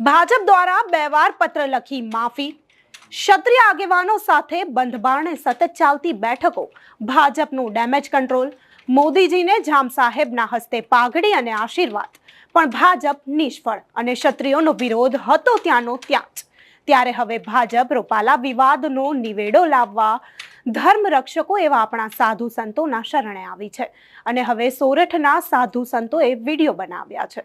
ભાજપ દ્વારા બે પત્ર લખી માફી. ક્ષત્રિય આગેવાનો સાથે બંધબારણે સતત ચાલતી બેઠકો. ભાજપનું ડેમેજ કંટ્રોલ. મોદીજીને જામ સાહેબના હસ્તે પાઘડી અને આશીર્વાદ. પણ ભાજપ નિષ્ફળ અને ક્ષત્રિયોનો વિરોધ હતો ત્યાંનો ત્યાં જ. ત્યારે હવે ભાજપ રૂપાલા વિવાદનો નિવેડો લાવવા ધર્મ રક્ષકો એવા આપણા સાધુ સંતોના શરણે આવી છે. અને હવે સોરઠના સાધુ સંતોએ વીડિયો બનાવ્યા છે.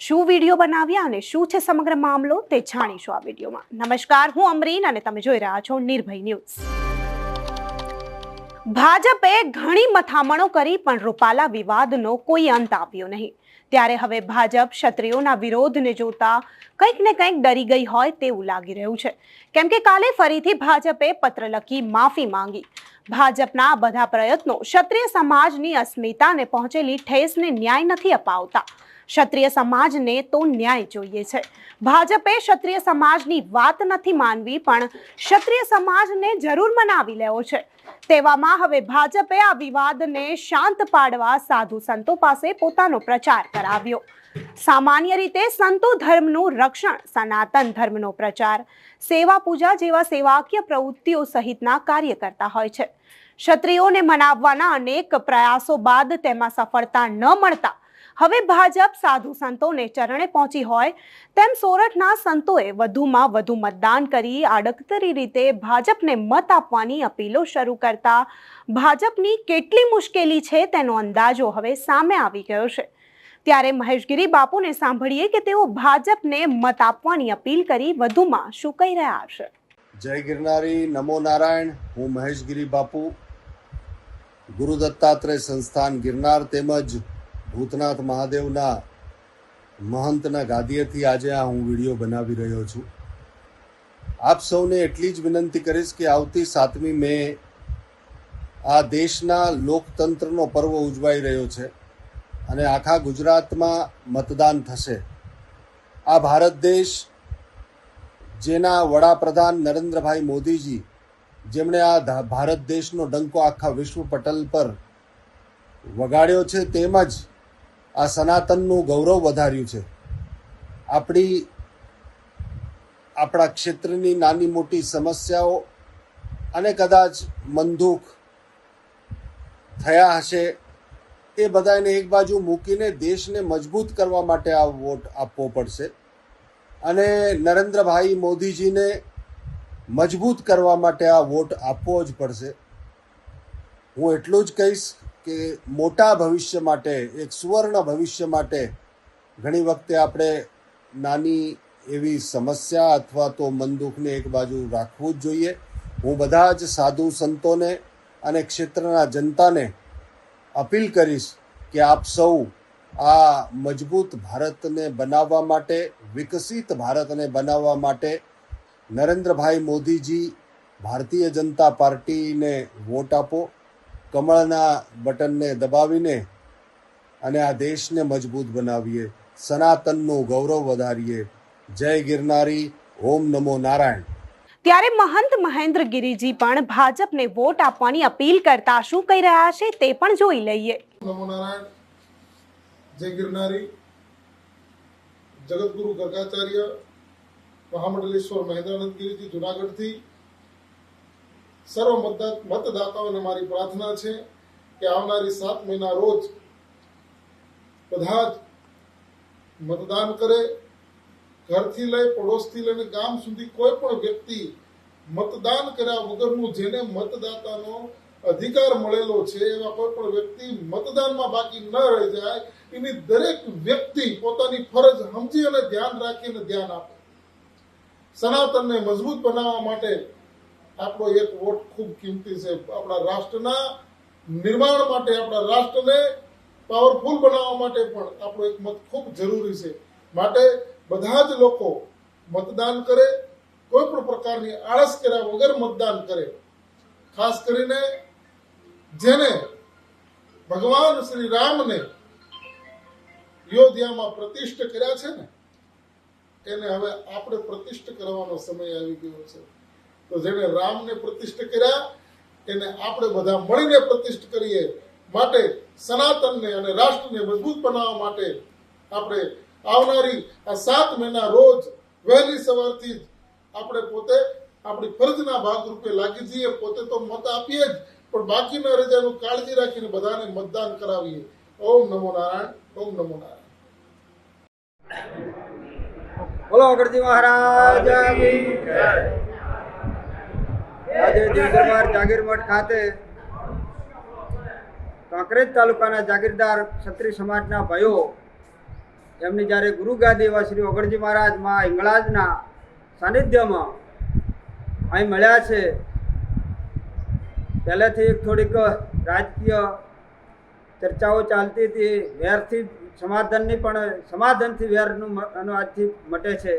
શું વીડિયો બનાવ્યા અને શું છે સમગ્ર મામલો તે જાણીશું આ વિડીયોમાં. નમસ્કાર, હું અમરીન અને તમે જોઈ રહ્યા છો નિર્ભય ન્યૂઝ. ભાજપે ઘણી મથામણો કરી, પણ રૂપાલા વિવાદનો કોઈ અંત આપ્યો નહીં. ત્યારે હવે ભાજપ ક્ષત્રિયોના વિરોધને જોતા કંઈક ને કંઈક ડરી ગઈ હોય તેવું લાગી રહ્યું છે. કેમ કે કાલે ફરીથી ભાજપે પત્ર લખી માફી માંગી. ભાજપના બધા પ્રયત્નો ક્ષત્રિય સમાજની અસ્મિતાને પહોંચેલી ઠેસને ન્યાય નથી અપાવતા. ક્ષત્રિય સમાજને તો ન્યાય જોઈએ છે. ભાજપે ક્ષત્રિય સમાજની વાત નથી માનવી, પણ ક્ષત્રિય સમાજને જરૂર મનાવી લેવો છે. તેવામાં હવે ભાજપે આ વિવાદને શાંત પાડવા સાધુ સંતો પાસે પોતાનો પ્રચાર કરાવ્યો. સામાન્ય રીતે સંતો ધર્મનું રક્ષણ, સનાતન ધર્મનો પ્રચાર, સેવા પૂજા જેવા સેવાકીય પ્રવૃત્તિઓ સહિતના કાર્ય કરતા હોય છે. ક્ષત્રિયોને મનાવવાના અનેક પ્રયાસો બાદ તેમાં સફળતા ન મળતા હવે ભાજપ સાધુ સંતોને ચરણે પહોંચી હોય તેમ સોરઠના સંતોએ વધુમાં વધુ મતદાન કરી આડકતરી રીતે ભાજપને મત આપવાની અપીલો શરૂ કરતા ભાજપની કેટલી મુશ્કેલી છે તેનો અંદાજો હવે સામે આવી ગયો છે. ત્યારે મહેશગીરી બાપુને સાંભળીએ કે તેઓ ભાજપને મત આપવાની અપીલ કરી વધુમાં શું કહી રહ્યા છે. જય ગિરનારી, નમો નારાયણ, હું મહેશગીરી બાપુ. ગુરુ દત્તાત્રેય સંસ્થાન ગિરનાર તેમજ ભૂતનાથ મહાદેવના મહંતના ગાદીએથી આજે આ હું વીડિયો બનાવી રહ્યો છું. આપ સૌને એટલી જ વિનંતી કરીશ કે આવતી સાતમી મે આ દેશના લોકતંત્રનો પર્વ ઉજવાઈ રહ્યો છે અને આખા ગુજરાતમાં મતદાન થશે. આ ભારત દેશ જેના વડાપ્રધાન નરેન્દ્રભાઈ મોદીજી, જેમણે આ ભારત દેશનો ડંકો આખા વિશ્વ પટલ પર વગાડ્યો છે તેમજ આ સનાતનનું ગૌરવ વધાર્યું છે. આપણી, આપણા ક્ષેત્રની નાની મોટી સમસ્યાઓ અને કદાચ મનદુખ થયા હશે, એ બધાને એક બાજુ મૂકીને દેશને મજબૂત કરવા માટે આ વોટ આપવો પડશે અને નરેન્દ્રભાઈ મોદીજીને મજબૂત કરવા માટે આ વોટ આપવો જ પડશે. હું એટલું જ કહીશ કે મોટા ભવિષ્ય માટે, એક સુવર્ણ ભવિષ્ય માટે ઘણી વખતે આપણે નાની એવી સમસ્યા અથવા તો મનદુખને એક બાજુ રાખવું જ જોઈએ. હું બધા જ સાધુ સંતોને અને ક્ષેત્રના જનતાને અપીલ કરીશ કે આપ સૌ આ મજબૂત ભારતને બનાવવા માટે, વિકસિત ભારતને બનાવવા માટે નરેન્દ્રભાઈ મોદીજી ભારતીય જનતા પાર્ટીને વોટ આપો. કમળના બટનને દબાવીને અને આ દેશને મજબૂત બનાવીએ. સનાતનનું ગૌરવ વધારીએ. જય ગિરનારી. ઓમ નમો નારાયણ. ત્યારે મહંત મહેન્દ્ર ગિરીજી પણ ભાજપને વોટ આપવાની અપીલ કરતા શું કહી રહ્યા છે તે પણ જોઈ લઈએ. નમો નારાયણ. જય ગિરનારી. જગતગુરુ ગર્ગાચાર્ય મહામંડલેશ્વર મહેન્દ્રાનંદ ગિરીજી જુનાગઢથી સર્વ મતદાતાઓને મારી પ્રાર્થના છે કે આવનારી સાત મહિના રોજ બધા જ મતદાન કરે, ઘરથી લઈ પડોશથી લઈને ગામ સુધી કોઈ પણ વ્યક્તિ મતદાન કર્યા વગરનું જેને મતદાતાનો અધિકાર મળેલો છે, એવા કોઈ પણ વ્યક્તિ મતદાનમાં બાકી ન રહી જાય, એની દરેક વ્યક્તિ પોતાની ફરજ સમજી અને ધ્યાન રાખીને ધ્યાન આપે. સનાતનને મજબૂત બનાવવા માટે આપણો એક વોટ ખૂબ કિંમતી છે. આપણા રાષ્ટ્રના નિર્માણ માટે, આપણા રાષ્ટ્રને પાવરફુલ બનાવવા માટે પણ આપણો એક મત ખૂબ જરૂરી છે. માટે બધા જ લોકો મતદાન કરે, કોઈ પણ પ્રકારની આળસ કર્યા વગર મતદાન કરે. ખાસ કરીને જેને ભગવાન શ્રી રામને યોધ્યામાં પ્રતિષ્ઠ કર્યા છે ને, એને હવે આપણે પ્રતિષ્ઠ કરવાનો સમય આવી ગયો છે. તો જેને રામને પ્રતિષ્ઠ કર્યા, એને આપણે બધા મળીને પ્રતિષ્ઠ કરીએ માટે સનાતનને અને રાષ્ટ્રને મજબૂત બનાવવા માટે આપણે આવનારી આ સાત મહિના રોજ વહેલી સવારથી જ આપણે પોતે આપણી ફરજના ભાગરૂપે લાગી જઈએ, પોતે તો મત આપીએ જ, પણ બાકીના રજાનું કાળજી રાખીને બધાને મતદાન કરાવીએ ઓમ નમો નારાયણ, ઓમ નમો નારાયણ બોલો, અગરજી મહારાજ. આજે દિલદરબાર જાગીરમઠ ખાતે કાંકરેજ તાલુકાના જાગીરદાર ક્ષત્રિય સમાજના ભાઈઓ, એમની જ્યારે ગુરુ ગાદી એવા શ્રી ઓગણજી મહારાજમાં ઇંગળાજના સાનિધ્યમાં અહીં મળ્યા છે, પહેલેથી થોડીક રાજકીય ચર્ચાઓ ચાલતી હતી, વેરથી સમાધાનની પણ, સમાધાનથી વેરનું આજથી મટે છે.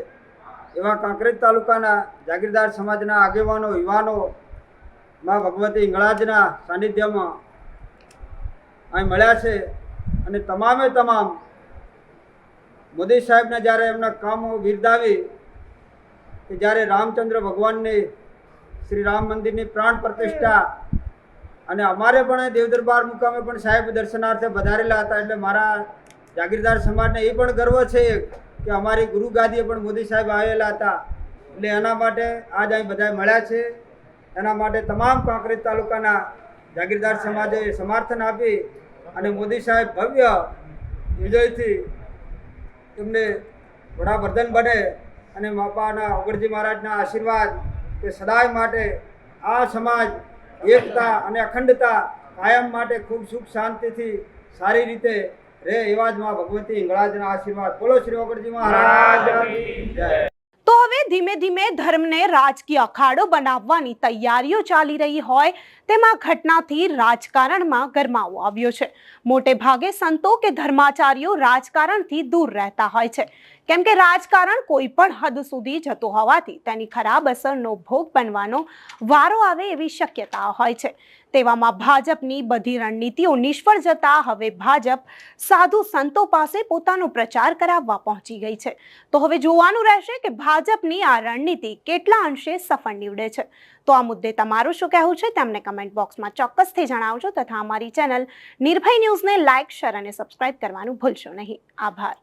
એવા કાંકરેજ તાલુકાના જાગીરદાર સમાજના આગેવાનો, યુવાનો, માં ભગવતી ઇંગળાજના સાનિધ્યમાં અહીં મળ્યા છે અને તમામે તમામ મોદી સાહેબને જ્યારે એમના કામો બિરદાવી કે જ્યારે રામચંદ્ર ભગવાનની શ્રી રામ મંદિરની પ્રાણ પ્રતિષ્ઠા અને અમારે પણ દેવદરબાર મુકામે પણ સાહેબ દર્શનાર્થે વધારેલા હતા એટલે મારા જાગીરદાર સમાજને એ પણ ગર્વ છે કે અમારી ગુરુ ગાદીએ પણ મોદી સાહેબ આવેલા હતા. એટલે એના માટે આજ અહીં બધા મળ્યા છે. એના માટે તમામ કાંકરેજ તાલુકાના જાગીરદાર સમાજે સમર્થન આપી અને મોદી સાહેબ ભવ્ય વિજયથી એમને વડાપ્રધાન બને અને બાપાના ઓગણજી મહારાજના આશીર્વાદ કે સદાય માટે આ સમાજ એકતા અને અખંડતા કાયમ માટે ખૂબ સુખ શાંતિથી સારી રીતે રહે એવા જ માં ભગવતી હિંગળાજના આશીર્વાદ. બોલો શ્રી ઓગણજી મહારાજ. જય. તો હવે ધીમે ધીમે ધર્મને રાજકીય અખાડો બનાવવાની તૈયારીઓ ચાલી રહી હોય તેમાં ઘટનાથી રાજકારણમાં ગરમાવો આવ્યો છે. મોટે ભાગે સંતો કે ધર્માચાર્યો રાજકારણથી દૂર રહેતા હોય છે. કેમ કે રાજકારણ કોઈ પણ હદ સુધી જતો હોવાથી તેની ખરાબ અસરનો ભોગ બનવાનો વારો આવે એવી શક્યતા હોય છે. તેવામાં ભાજપની બધી રણનીતિઓ નિષ્ફળ જતા હવે ભાજપ સાધુ સંતો પાસે પોતાનો પ્રચાર કરાવવા પહોંચી ગઈ છે. તો હવે જોવાનું રહેશે કે ભાજપની આ રણનીતિ કેટલા અંશે સફળ નીવડે છે. તો આ મુદ્દે તમારું શું કહેવું છે તેમને કમેન્ટ બોક્સમાં ચોક્કસથી જણાવજો તથા અમારી ચેનલ નિર્ભય ન્યૂઝને લાઇક શેર અને સબસ્ક્રાઇબ કરવાનું ભૂલશો નહીં. આભાર.